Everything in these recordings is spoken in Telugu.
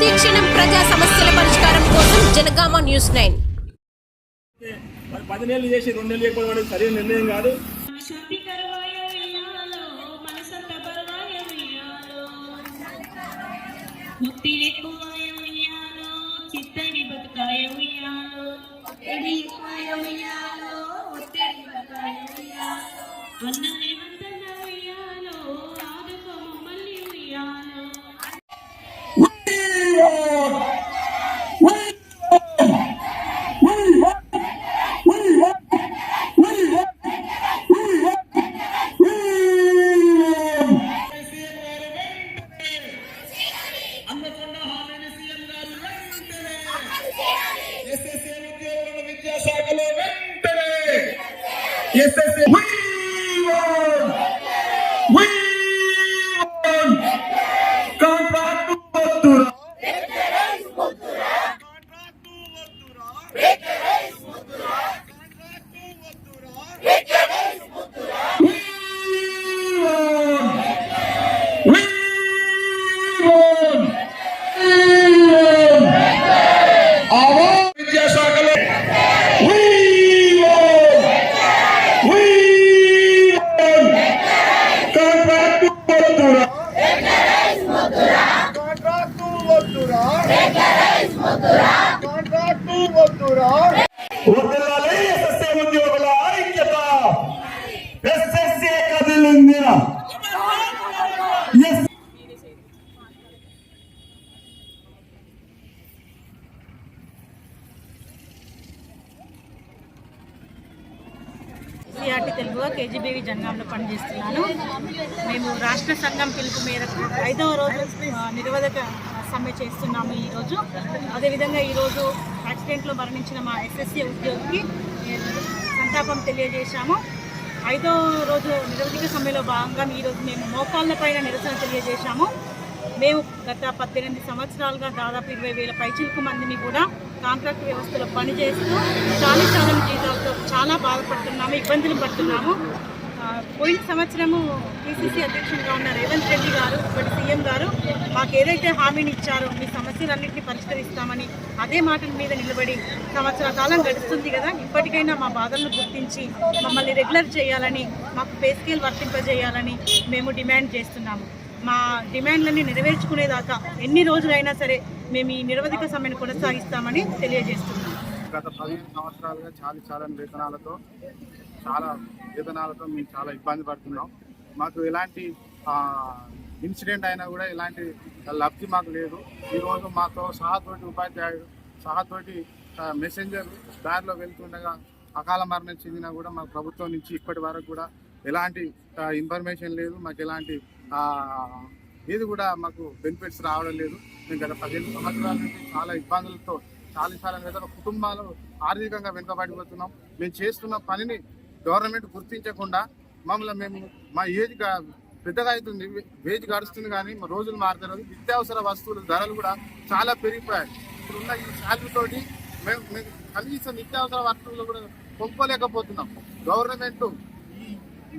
ప్రతిక్షణం ప్రజా సమస్యల పరిష్కారం కోసం జనగామ న్యూస్ నైన్. పది నెలలు చేసి రెండు నెలలు సరైన నిర్ణయం కాదు. శుద్ధి కరువాయ ఉయ్యాలో మనసంత బరువాయ ఉయ్యాలో ముక్తి ఎక్కువాయ ఉయ్యాలో చిత్తడి బతుకాయ ఉయ్యాలో ఒత్తిడి ఎక్కువాయ ఉయ్యాలో ఒత్తిడి బతుకాయ ఉయ్యాలో అన్నమే విద్యాశాఖలో వెంటనే ఎస్ఎస్ఏ కాంట్రాక్టు ఎస్సీఆర్టీ తెలుగుగా కేజీబీవీ జనగాంలో పనిచేస్తున్నాను. మేము రాష్ట్ర సంఘం పిలుపు మేరకు ఐదవ రోజు నిరోధక సమ్మె చేస్తున్నాము ఈరోజు. అదేవిధంగా ఈరోజు యాక్సిడెంట్లో మరణించిన మా ఎస్ఎస్సీ ఉద్యోగికి సంతాపం తెలియజేశాము. ఐదో రోజు నిరవధిక సమ్మెలో భాగంగా ఈరోజు మేము మోకాళ్ళ పైన నిరసన తెలియజేశాము. మేము గత పద్దెనిమిది సంవత్సరాలుగా దాదాపు ఇరవై వేల పైచిలకు మందిని కూడా కాంట్రాక్ట్ వ్యవస్థలో పనిచేస్తూ చాలా చాలా జీతాలతో చాలా బాధపడుతున్నాము ఇబ్బందులు పడుతున్నాము. పోయిన సంవత్సరము పిసిసి అధ్యక్షుడిగా ఉన్న రేవంత్ రెడ్డి గారు ఇప్పటి సీఎం గారు మాకు ఏదైతే హామీని ఇచ్చారో మీ సమస్యలన్నింటినీ పరిష్కరిస్తామని అదే మాటల మీద నిలబడి సంవత్సర కాలం గడుస్తుంది కదా ఇప్పటికైనా మా బాధలను గుర్తించి మమ్మల్ని రెగ్యులర్ చేయాలని మాకు పే స్కేల్ వర్తింపజేయాలని మేము డిమాండ్ చేస్తున్నాము. మా డిమాండ్లన్నీ నెరవేర్చుకునేదాకా ఎన్ని రోజులైనా సరే మేము ఈ నిరవధిక సమ్మెను కొనసాగిస్తామని తెలియజేస్తున్నాం. గత పదిహేను సంవత్సరాలుగా చాలా చాలా వేతనాలతో చాలా వేతనాలతో మేము చాలా ఇబ్బంది పడుతున్నాం. మాకు ఎలాంటి ఇన్సిడెంట్ అయినా కూడా ఎలాంటి లబ్ధి మాకు లేదు. ఈరోజు మాతో సహాతోటి ఉపాధ్యాయుడు సహాతోటి మెసెంజర్ దారిలో వెళ్తుండగా అకాల మరణం చెందినా కూడా మా ప్రభుత్వం నుంచి ఇప్పటి వరకు కూడా ఎలాంటి ఇన్ఫర్మేషన్ లేదు. మాకు ఎలాంటి ఏది కూడా మాకు బెనిఫిట్స్ రావడం లేదు. మేము గత పదిహేను సంవత్సరాల నుంచి చాలా ఇబ్బందులతో చాలా చాలా విధాల కుటుంబాలు ఆర్థికంగా వెనుకబడిపోతున్నాం. మేము చేస్తున్న పనిని గవర్నమెంట్ గుర్తించకుండా మమ్మల్ని మేము మా ఏజ్ పెద్దగా అవుతుంది వేజ్ గడుస్తుంది కానీ మా రోజులు మారుతున్నారు నిత్యావసర వస్తువుల ధరలు కూడా చాలా పెరిగిపోయాయి. ఇప్పుడున్న ఈ శాలరీతోటి మేము మేము కనీసం నిత్యావసర వస్తువులు కూడా కొనుక్కోలేకపోతున్నాం. గవర్నమెంట్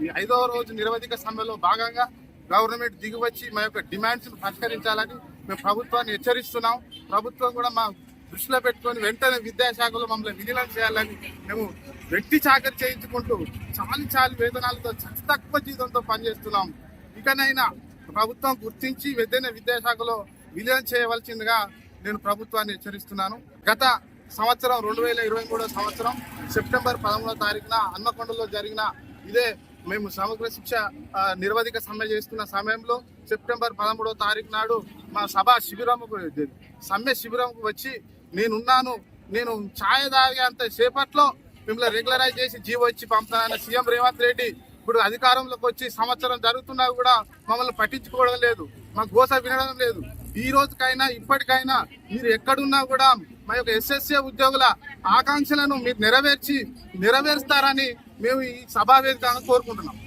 ఈ ఐదవ రోజు నిరవధిక సమ్మెలో భాగంగా గవర్నమెంట్ దిగివచ్చి మా యొక్క డిమాండ్స్ను పరిష్కరించాలని మేము ప్రభుత్వాన్ని హెచ్చరిస్తున్నాం. ప్రభుత్వం కూడా మా దృష్టిలో పెట్టుకొని వెంటనే విద్యాశాఖలో మమ్మల్ని విలీనం చేయాలని మేము వ్యక్తి చాకరి చేయించుకుంటూ చాలి చాలి వేతనాలతో చాలా తక్కువ జీతంతో పనిచేస్తున్నాం. ఇకనైనా ప్రభుత్వం గుర్తించి వెంటనే విద్యాశాఖలో విలీనం చేయవలసిందిగా నేను ప్రభుత్వాన్ని హెచ్చరిస్తున్నాను. గత సంవత్సరం రెండు వేల ఇరవై మూడో సంవత్సరం సెప్టెంబర్ పదమూడో తారీఖున అన్నకొండలో జరిగిన ఇదే మేము సమగ్ర శిక్ష నిరవధిక సమ్మె చేస్తున్న సమయంలో సెప్టెంబర్ పదమూడో తారీఖు నాడు మా సభ శిబిరంకు సమ్మె శిబిరంకు వచ్చి నేనున్నాను నేను ఛాయ తాగేంత సేపట్లో మిమ్మల్ని రెగ్యులరైజ్ చేసి జీవో ఇచ్చి పంపుతానన్న సీఎం రేవంత్ రెడ్డి ఇప్పుడు అధికారంలోకి వచ్చి సంవత్సరం జరుగుతున్నా కూడా మమ్మల్ని పట్టించుకోవడం లేదు మా గోస వినడం లేదు. ఈ రోజుకైనా ఇప్పటికైనా మీరు ఎక్కడున్నా కూడా మా యొక్క ఎస్ఎస్ఏ ఉద్యోగుల ఆకాంక్షలను మీరు నెరవేర్చి నెరవేరుస్తారని మేము ఈ సభా వేదికగా కోరుకుంటున్నాం.